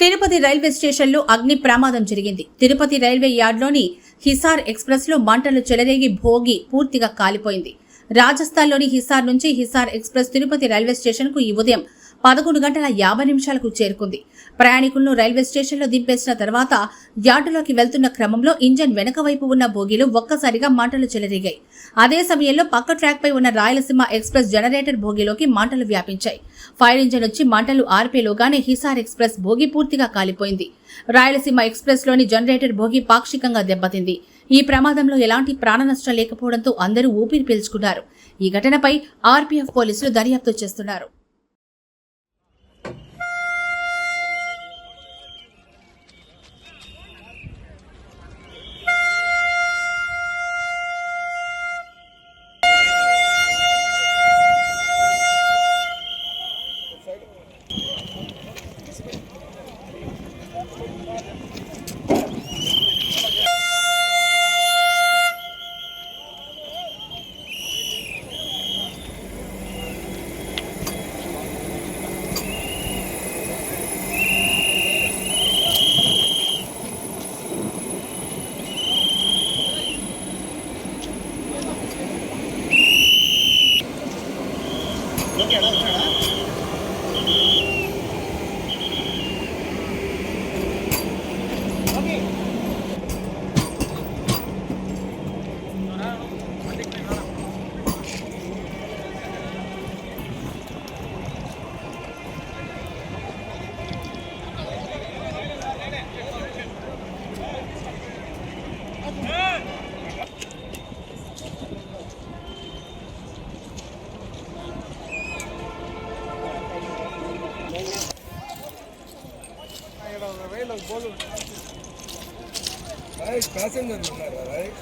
Tirupati railway స్టేషన్లో అగ్ని ప్రమాదం జరిగింది. తిరుపతి రైల్వే యార్డ్లోని హిసార్ ఎక్స్ప్రెస్లో మంటలు చెలరేగి భోగి పూర్తిగా కాలిపోయింది. రాజస్థాన్లోని హిసార్ నుంచి హిసార్ ఎక్స్ప్రెస్ తిరుపతి రైల్వే స్టేషన్కు ఈ ఉదయం పదకొండు గంటల యాభై నిమిషాలకు చేరుకుంది. ప్రయాణికులను రైల్వే స్టేషన్లో దింపేసిన తర్వాత యార్డులోకి వెళ్తున్న క్రమంలో ఇంజన్ వెనక వైపు ఉన్న బోగీలు ఒక్కసారిగా మంటలు చెలరేగాయి. అదే సమయంలో పక్క ట్రాక్ పై ఉన్న రాయలసీమ ఎక్స్ప్రెస్ జనరేటర్ భోగిలోకి మంటలు వ్యాపించాయి. ఫైర్ ఇంజన్ వచ్చి మంటలు ఆర్పేలోగానే హిసార్ ఎక్స్ప్రెస్ భోగి పూర్తిగా కాలిపోయింది. రాయలసీమ ఎక్స్ప్రెస్లోని జనరేటర్ భోగి పాక్షికంగా దెబ్బతింది. ఈ ప్రమాదంలో ఎలాంటి ప్రాణ నష్టం లేకపోవడంతో అందరూ ఊపిరి పీల్చుకున్నారు. ఈ ఘటనపై ఆర్పీఎఫ్ పోలీసులు దర్యాప్తు చేస్తున్నారు. రైట్ ప్యాసింజర్ ఉన్నారు right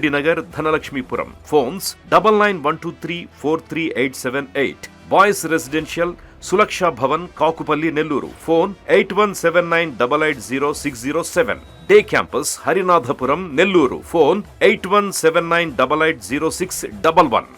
AV Reddy Nagar Dhanalakshmipuram. Phones double nine one two three four three eight seven eight. Boys residential Sulaksha Bhavan Kakupalli Nellore. Phone eight one seven nine double eight zero six zero seven. Day campus Harinathapuram Nellore. Phone eight one seven nine double eight zero six double one.